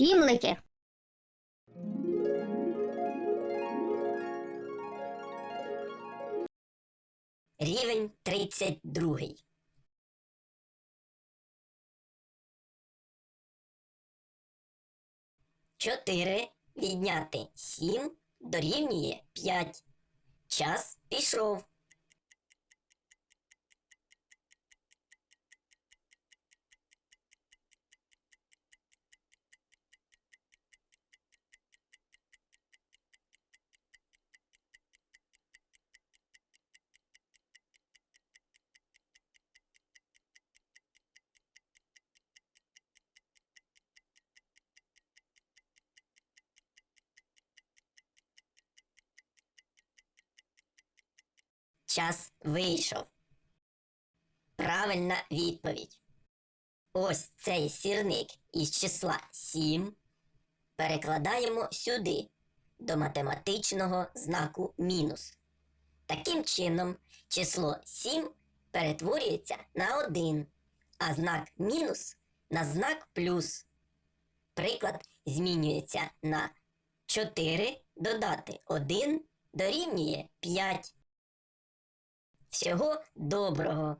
Сімлики. Рівень 32. Чотири відняти сім дорівнює п'ять. Час пішов. Час вийшов. Правильна відповідь. Ось цей сірник із числа 7 перекладаємо сюди, до математичного знаку мінус. Таким чином, число 7 перетворюється на 1, а знак мінус на знак плюс. Приклад змінюється на 4 додати 1 дорівнює 5. Всього доброго!